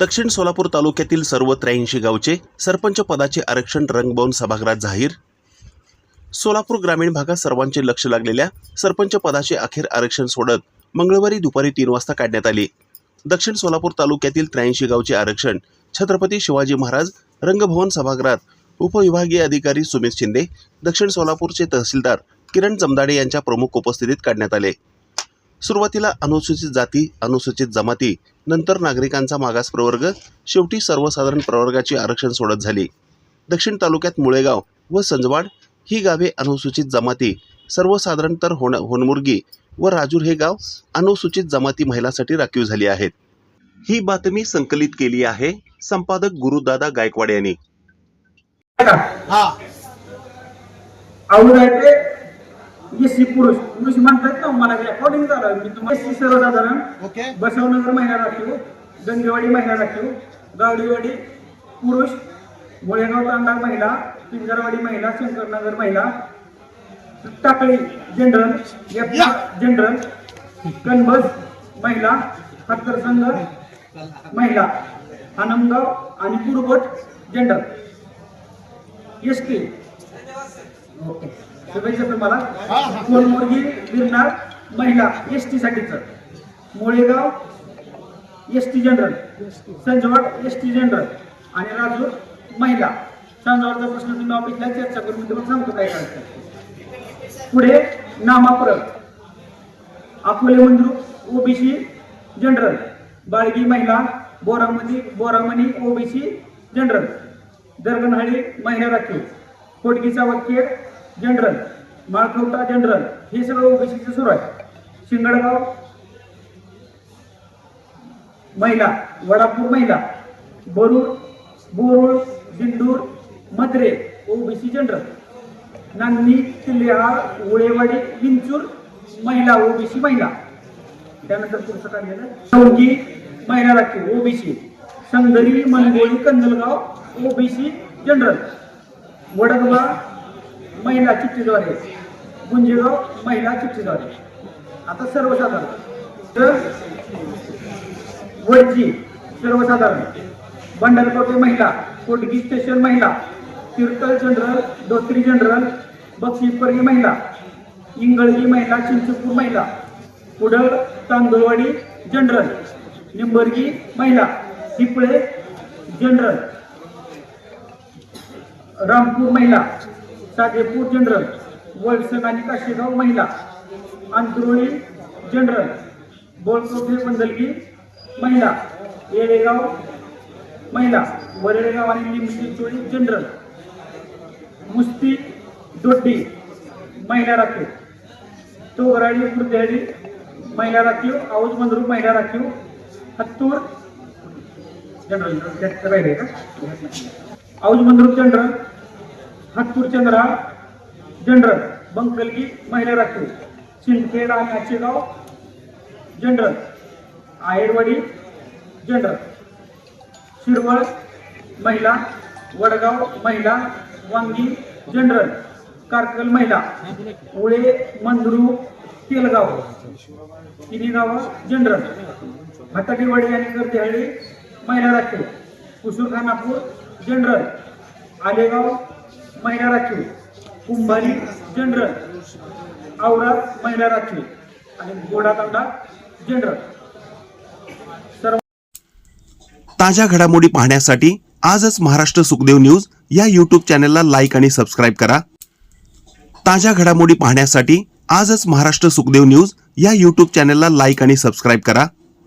दक्षिण सोलापूर तालुक्यातील सर्व त्र्याऐंशी गावचे सरपंच पदाचे आरक्षण रंगबवून सभागृहात जाहीर. सोलापूर ग्रामीण भागात सर्वांचे लक्ष लागलेल्या सरपंच पदाचे अखेर आरक्षण सोडत मंगळवारी दुपारी तीन वाजता काढण्यात आले. दक्षिण सोलापूर तालुक्यातील त्र्याऐंशी गावचे आरक्षण छत्रपती शिवाजी महाराज रंगभवन सभागृहात उपविभागीय अधिकारी सुमित शिंदे दक्षिण सोलापूरचे तहसीलदार किरण जमदाडे यांच्या प्रमुख उपस्थितीत काढण्यात आले. सुरुवातीला अनुसूचित जाती अनुसूचित जमाती नंतर नागरिकांचा मागास प्रवर्ग शेवटी सर्वसाधारण प्रवर्गाची आरक्षण सोडत झाली. दक्षिण तालुक्यात मुळेगाव व संजवाड ही गावे अनुसूचित जमाती सर्वसाधारण तर होण होनमुर्गी व राजूर हे गाव अनुसूचित जमाती महिलांसाठी राखीव झाली आहेत. ही बातमी संकलित केली आहे संपादक गुरुदादा गायकवाड यांनी. ते एससी पुरुष. पुरुष म्हणतात ना मला अकॉर्डिंग झालं. मी तुम्हाला एससी सर्वसाधारण ओके. बसवनगर महिला राखीव गंगेवाडी महिला राखीव गावडीवाडी पुरुष मुळेगाव तांडा महिला पिंजरवाडी महिला शंकरनगर महिला टाकळी जनरल जनरल कनबस महिला हत्तरसंघ महिला आनंदगाव आणि पुरबट जनरल. S T okay. शुभेच्छा तुम्हाला. कोलमुर्गी गिरणार महिला एस टी साठीच. Mulegaon S T general Sanjwad S T general आणि राजूर महिला. संजवाडचा प्रश्न तुम्ही ऑफिसला चर्चा करून तुम्हाला सांगतो काय करायचं. पुढे नामाफरक अकोले मंद्रुप ओबीसी जनरल बाळगी महिला बोरामती बोरामणी ओबीसी जनरल दरगणहाळी महिला राखीव. कोटगीचा वकील जनरल माळखवटा जनरल हे सगळं ओबीसीचं सुरू आहे. शिंगडगाव महिला वडापूर महिला बरूर बोरुळ दिंडूर मद्रे ओबीसी जनरल. नांदी किल्लेहार उळेवाडी विंचूर महिला ओबीसी महिला. त्यानंतर पुढचं काय गेलं चौकी महिला राखीव OBC. संगरी Mangoli Kandalgaon OBC general. वडगवा महिला चिठ्ठीद्वारे. गुंजेगाव महिला चिठ्ठीद्वारे. आता सर्वसाधारण. तर वरची सर्वसाधारण. बंडलकोटे महिला कोटगी स्टेशन महिला तिरकल जनरल धोत्री जनरल बक्षीपर्गी महिला इंगळगी महिला चिंचपूर महिला कुडळ तांदुळवाडी जनरल निंबर्गी महिला हिपळे जनरल रामपूर महिला साजेपूर जनरल वळसंग आणि काशीगाव महिला अंतरुळी जनरल बोलकोठे बंदलगी महिला येळेगाव महिला वरेळेगाव आणि लिंबचिंचोळी जनरल मुस्ती दोड्डी महिला राखीव तोगराळी खुर्देहळी महिला राखीव औज मंद्रुप महिला राखीव हत्तूर जनरल त्यात राहिले का? औज मंद्रुप जनरल. हत्तूर चंद्रा जनरल बंकलगी महिला राखीव सिंदखेड आणि आचेगाव जनरल. आहेरवाडी जनरल. शिरवळ महिला. वडगाव महिला. वांगी जनरल. कारकल महिला. उळे मंदरू तेलगाव. तिन्ही गावं जनरल. हाताटीवाडी आणि गर्दीहळी महिला राखीव कुसूर खानापूर जनरल. आलेगाव महिला राखीव कुंभारी जनरल आवडा महिला राखीव आणि गोडातांडा जनरल. सर्व ताज्या घडामोडी पाहण्यासाठी आजच महाराष्ट्र सुखदेव न्यूज या यूट्यूब चॅनलला लाईक आणि सबस्क्राईब करा. ताज्या घडामोडी पाहण्यासाठी आजच महाराष्ट्र सुखदेव न्यूज या यूट्यूब चॅनलला लाईक आणि सबस्क्राईब करा.